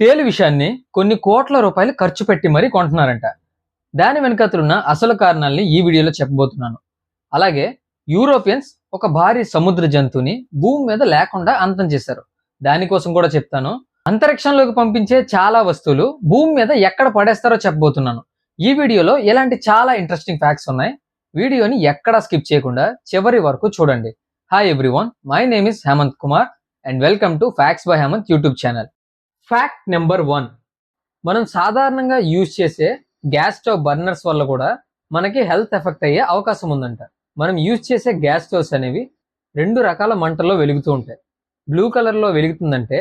తేలు విషయాన్ని కొన్ని కోట్ల రూపాయలు ఖర్చు పెట్టి మరీ కొంటున్నారంట. దాని వెనకతులున్న అసలు కారణాలని ఈ వీడియోలో చెప్పబోతున్నాను. అలాగే యూరోపియన్స్ ఒక భారీ సముద్ర జంతువుని భూమి మీద లేకుండా అంతం చేశారు. దానికోసం కూడా చెప్తాను. అంతరిక్షంలోకి పంపించే చాలా వస్తువులు భూమి మీద ఎక్కడ పడేస్తారో చెప్పబోతున్నాను. ఈ వీడియోలో ఇలాంటి చాలా ఇంట్రెస్టింగ్ ఫ్యాక్ట్స్ ఉన్నాయి. వీడియోని ఎక్కడా స్కిప్ చేయకుండా చివరి వరకు చూడండి. Hi everyone my name is Hemanth Kumar and welcome to facts by Hemanth YouTube channel fact number one మనం సాధారణంగా యూజ్ చేసే గ్యాస్ స్టవ్ బర్నర్స్ వల్ల కూడా మనకి హెల్త్ ఎఫెక్ట్ అయ్యే అవకాశం ఉందంట. మనం యూజ్ చేసే గ్యాస్ స్టవ్స్ అనేవి రెండు రకాల మంటల్లో వెలుగుతూ ఉంటాయి. బ్లూ కలర్లో వెలుగుతుందంటే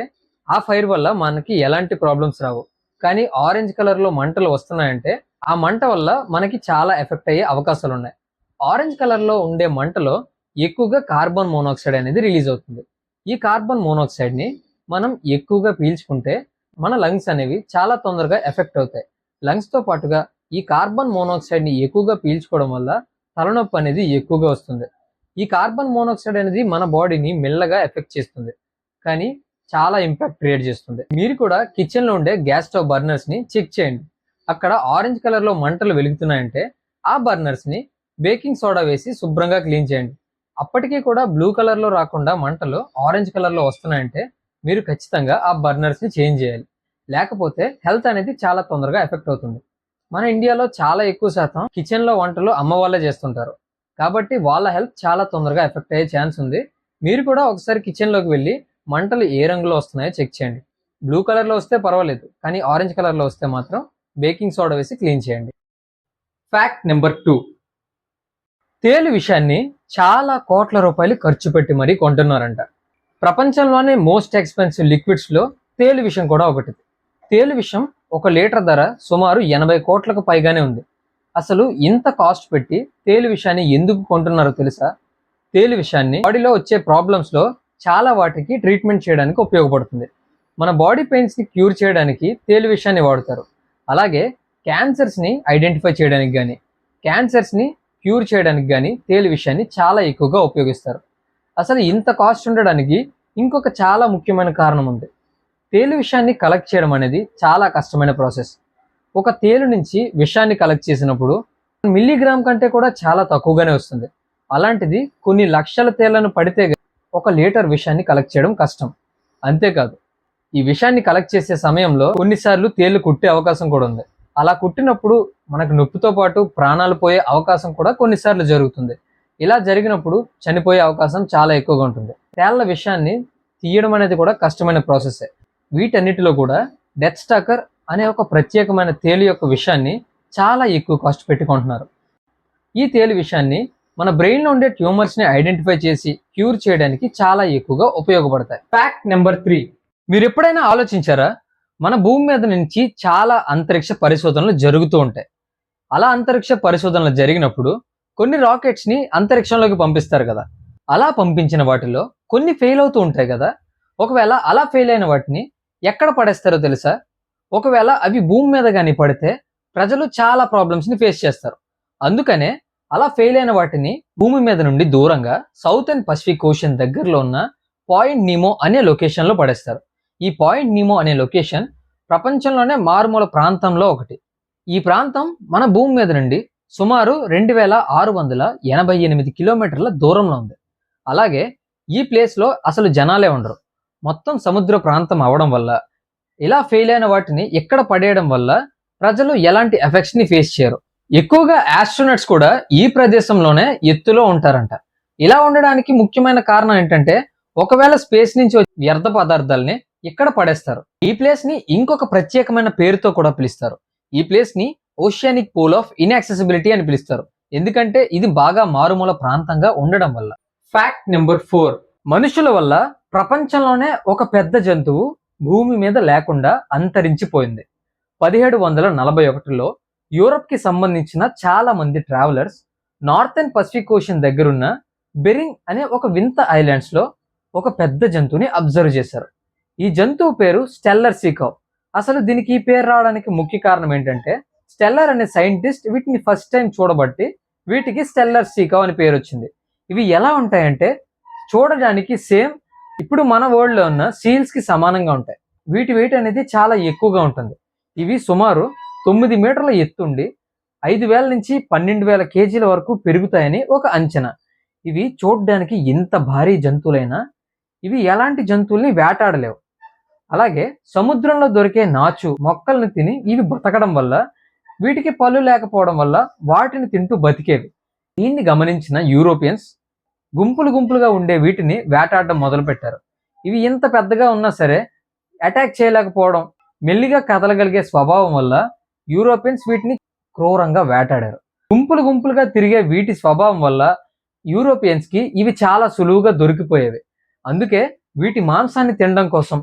ఆ ఫైర్ వల్ల మనకి ఎలాంటి ప్రాబ్లమ్స్ రావు. కానీ ఆరెంజ్ కలర్లో మంటలు వస్తున్నాయంటే ఆ మంట వల్ల మనకి చాలా ఎఫెక్ట్ అయ్యే అవకాశాలు ఉన్నాయి. ఆరెంజ్ కలర్లో ఉండే మంటలో ఎక్కువగా కార్బన్ మోనాక్సైడ్ అనేది రిలీజ్ అవుతుంది. ఈ కార్బన్ మోనాక్సైడ్ని మనం ఎక్కువగా పీల్చుకుంటే మన లంగ్స్ అనేవి చాలా తొందరగా ఎఫెక్ట్ అవుతాయి. లంగ్స్తో పాటుగా ఈ కార్బన్ మోనాక్సైడ్ని ఎక్కువగా పీల్చుకోవడం వల్ల తలనొప్పి అనేది ఎక్కువగా వస్తుంది. ఈ కార్బన్ మోనాక్సైడ్ అనేది మన బాడీని మెల్లగా ఎఫెక్ట్ చేస్తుంది. కానీ చాలా ఇంపాక్ట్ క్రియేట్ చేస్తుంది. మీరు కూడా కిచెన్లో ఉండే గ్యాస్ స్టవ్ బర్నర్స్ని చెక్ చేయండి. అక్కడ ఆరెంజ్ కలర్లో మంటలు వెలుగుతున్నాయంటే ఆ బర్నర్స్ని బేకింగ్ సోడా వేసి శుభ్రంగా క్లీన్ చేయండి. అప్పటికీ కూడా బ్లూ కలర్లో రాకుండా మంటలు ఆరెంజ్ కలర్లో వస్తున్నాయంటే మీరు ఖచ్చితంగా ఆ బర్నర్స్ని చేంజ్ చేయాలి. లేకపోతే హెల్త్ అనేది చాలా తొందరగా ఎఫెక్ట్ అవుతుంది. మన ఇండియాలో చాలా ఎక్కువ శాతం కిచెన్లో వంటలు అమ్మ వాళ్ళే చేస్తుంటారు. కాబట్టి వాళ్ళ హెల్త్ చాలా తొందరగా ఎఫెక్ట్ అయ్యే ఛాన్స్ ఉంది. మీరు కూడా ఒకసారి కిచెన్లోకి వెళ్ళి మంటలు ఏ రంగులో వస్తున్నాయో చెక్ చేయండి. బ్లూ కలర్లో వస్తే పర్వాలేదు కానీ ఆరెంజ్ కలర్లో వస్తే మాత్రం బేకింగ్ సోడా వేసి క్లీన్ చేయండి. Fact number two. తేలు విషయాన్ని చాలా కోట్ల రూపాయలు ఖర్చు పెట్టి మరీ కొంటున్నారంట. ప్రపంచంలోనే మోస్ట్ ఎక్స్పెన్సివ్ లిక్విడ్స్లో తేలు విషయం కూడా ఒకటి. తేలు విషయం ఒక లీటర్ ధర సుమారు ఎనభై కోట్లకు పైగానే ఉంది. అసలు ఇంత కాస్ట్ పెట్టి తేలు విషయాన్ని ఎందుకు కొంటున్నారో తెలుసా? తేలు విషయాన్ని బాడీలో వచ్చే ప్రాబ్లమ్స్లో చాలా వాటికి ట్రీట్మెంట్ చేయడానికి ఉపయోగపడుతుంది. మన బాడీ పెయిన్స్ని క్యూర్ చేయడానికి తేలు విషయాన్ని వాడతారు. అలాగే క్యాన్సర్స్ని ఐడెంటిఫై చేయడానికి కానీ క్యాన్సర్స్ని క్యూర్ చేయడానికి కానీ తేలు విషయాన్ని చాలా ఎక్కువగా ఉపయోగిస్తారు. అసలు ఇంత కాస్ట్ ఉండడానికి ఇంకొక చాలా ముఖ్యమైన కారణం ఉంది. తేలు విషయాన్ని కలెక్ట్ చేయడం అనేది చాలా కష్టమైన ప్రాసెస్ ఒక తేలు నుంచి విషయాన్ని కలెక్ట్ చేసినప్పుడు మిల్లీగ్రామ్ కంటే కూడా చాలా తక్కువగానే వస్తుంది. అలాంటిది కొన్ని లక్షల తేళ్ళను పడితే ఒక లీటర్ విషయాన్ని కలెక్ట్ చేయడం కష్టం. అంతేకాదు ఈ విషయాన్ని కలెక్ట్ చేసే సమయంలో కొన్నిసార్లు తేళ్ళు కుట్టే అవకాశం కూడా ఉంది. అలా కుట్టినప్పుడు మనకు నొప్పితో పాటు ప్రాణాలు పోయే అవకాశం కూడా కొన్నిసార్లు జరుగుతుంది. ఇలా జరిగినప్పుడు చనిపోయే అవకాశం చాలా ఎక్కువగా ఉంటుంది. తేళ్ళ విషయాన్ని తీయడం అనేది కూడా కష్టమైన ప్రాసెసే. వీటన్నిటిలో కూడా డెత్ స్టాకర్ అనే ఒక ప్రత్యేకమైన తేలి యొక్క విషయాన్ని చాలా ఎక్కువ కాస్ట్ పెట్టుకుంటున్నారు. ఈ తేలు విషయాన్ని మన బ్రెయిన్లో ఉండే ట్యూమర్స్ని ఐడెంటిఫై చేసి క్యూర్ చేయడానికి చాలా ఎక్కువగా ఉపయోగపడతాయి. ఫ్యాక్ట్ నెంబర్ త్రీ మీరు ఎప్పుడైనా ఆలోచించారా? మన భూమి మీద నుంచి చాలా అంతరిక్ష పరిశోధనలు జరుగుతూ ఉంటాయి. అలా అంతరిక్ష పరిశోధనలు జరిగినప్పుడు కొన్ని రాకెట్స్ని అంతరిక్షంలోకి పంపిస్తారు కదా. అలా పంపించిన వాటిలో కొన్ని ఫెయిల్ అవుతూ ఉంటాయి కదా. ఒకవేళ అలా ఫెయిల్ అయిన వాటిని ఎక్కడ పడేస్తారో తెలుసా? ఒకవేళ అవి భూమి మీద కానీ పడితే ప్రజలు చాలా ప్రాబ్లమ్స్ని ఫేస్ చేస్తారు. అందుకనే అలా ఫెయిల్ అయిన వాటిని భూమి మీద నుండి దూరంగా సౌత్ అండ్ పసిఫిక్ ఓషన్ దగ్గరలో ఉన్న పాయింట్ నీమో అనే లొకేషన్లో పడేస్తారు. ఈ పాయింట్ నీమో అనే లొకేషన్ ప్రపంచంలోనే మారుమూల ప్రాంతంలో ఒకటి. ఈ ప్రాంతం మన భూమి మీద నుండి సుమారు రెండు వేల ఆరు వందల ఎనభై ఎనిమిది కిలోమీటర్ల దూరంలో ఉంది. అలాగే ఈ ప్లేస్లో అసలు జనాలే ఉండరు. మొత్తం సముద్ర ప్రాంతం అవడం వల్ల ఇలా ఫెయిల్ అయిన వాటిని ఎక్కడ పడేయడం వల్ల ప్రజలు ఎలాంటి ఎఫెక్ట్స్ని ఫేస్ చేయరు. ఎక్కువగా ఆస్ట్రోనట్స్ కూడా ఈ ప్రదేశంలోనే ఎత్తులో ఉంటారంట. ఇలా ఉండడానికి ముఖ్యమైన కారణం ఏంటంటే ఒకవేళ స్పేస్ నుంచి వచ్చే వ్యర్థ పదార్థాలని ఇక్కడ పడేస్తారు? ఈ ప్లేస్ని ఇంకొక ప్రత్యేకమైన పేరుతో కూడా పిలుస్తారు. ఈ ప్లేస్ని ఓషియానిక్ పూల్ ఆఫ్ ఇన్యాక్సెసిబిలిటీ అని పిలుస్తారు. ఎందుకంటే ఇది బాగా మారుమూల ప్రాంతంగా ఉండడం వల్ల. ఫ్యాక్ట్ నెంబర్ ఫోర్ మనుషుల వల్ల ప్రపంచంలోనే ఒక పెద్ద జంతువు భూమి మీద లేకుండా అంతరించిపోయింది. పదిహేడు వందల నలభై ఒకటిలో యూరప్కి సంబంధించిన చాలా మంది ట్రావెలర్స్ నార్థన్ పసిఫిక్ ఓషన్ దగ్గరున్న బెరింగ్ అనే ఒక వింత ఐలాండ్స్లో ఒక పెద్ద జంతువుని అబ్జర్వ్ చేశారు. ఈ జంతువు పేరు స్టెల్లర్ సీకవ్ అసలు దీనికి ఈ పేరు రావడానికి ముఖ్య కారణం ఏంటంటే స్టెల్లర్ అనే సైంటిస్ట్ వీటిని ఫస్ట్ టైం చూడబట్టి వీటికి స్టెల్లర్ సీకవ్ అని పేరు వచ్చింది. ఇవి ఎలా ఉంటాయంటే చూడడానికి సేమ్ ఇప్పుడు మన వరల్డ్లో ఉన్న సీల్స్కి సమానంగా ఉంటాయి. వీటి వెయిట్ అనేది చాలా ఎక్కువగా ఉంటుంది. ఇవి సుమారు తొమ్మిది మీటర్ల ఎత్తుండి ఐదు వేల నుంచి పన్నెండు వేల కేజీల వరకు పెరుగుతాయని ఒక అంచనా. ఇవి చూడడానికి ఎంత భారీ జంతువులైనా ఇవి ఎలాంటి జంతువుల్ని వేటాడలేవు. అలాగే సముద్రంలో దొరికే నాచు మొక్కల్ని తిని ఇవి బతకడం వల్ల వీటికి పళ్ళు లేకపోవడం వల్ల వాటిని తింటూ బతికేవి. దీన్ని గమనించిన యూరోపియన్స్ గుంపులు గుంపులుగా ఉండే వీటిని వేటాడడం మొదలుపెట్టారు. ఇవి ఇంత పెద్దగా ఉన్నా సరే అటాక్ చేయలేకపోవడం మెల్లిగా కదలగలిగే స్వభావం వల్ల యూరోపియన్స్ వీటిని క్రూరంగా వేటాడారు. గుంపులు గుంపులుగా తిరిగే వీటి స్వభావం వల్ల యూరోపియన్స్కి ఇవి చాలా సులువుగా దొరికిపోయేవి. అందుకే వీటి మాంసాన్ని తినడం కోసం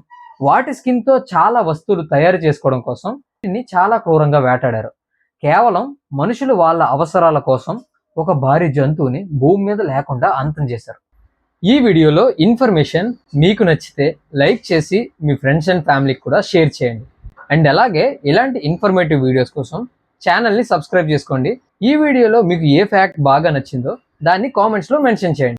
వాటి స్కిన్తో చాలా వస్తువులు తయారు చేసుకోవడం కోసం వీటిని చాలా క్రూరంగా వేటాడారు. కేవలం మనుషులు వాళ్ళ అవసరాల కోసం ఒక భారీ జంతువుని భూమి మీద లేకుండా అంతం చేశారు. ఈ వీడియోలో ఇన్ఫర్మేషన్ మీకు నచ్చితే లైక్ చేసి మీ ఫ్రెండ్స్ అండ్ ఫ్యామిలీకి కూడా షేర్ చేయండి. అండ్ అలాగే ఇలాంటి ఇన్ఫర్మేటివ్ వీడియోస్ కోసం ఛానల్ని సబ్స్క్రైబ్ చేసుకోండి. ఈ వీడియోలో మీకు ఏ ఫ్యాక్ట్ బాగా నచ్చిందో దాన్ని కామెంట్స్లో మెన్షన్ చేయండి.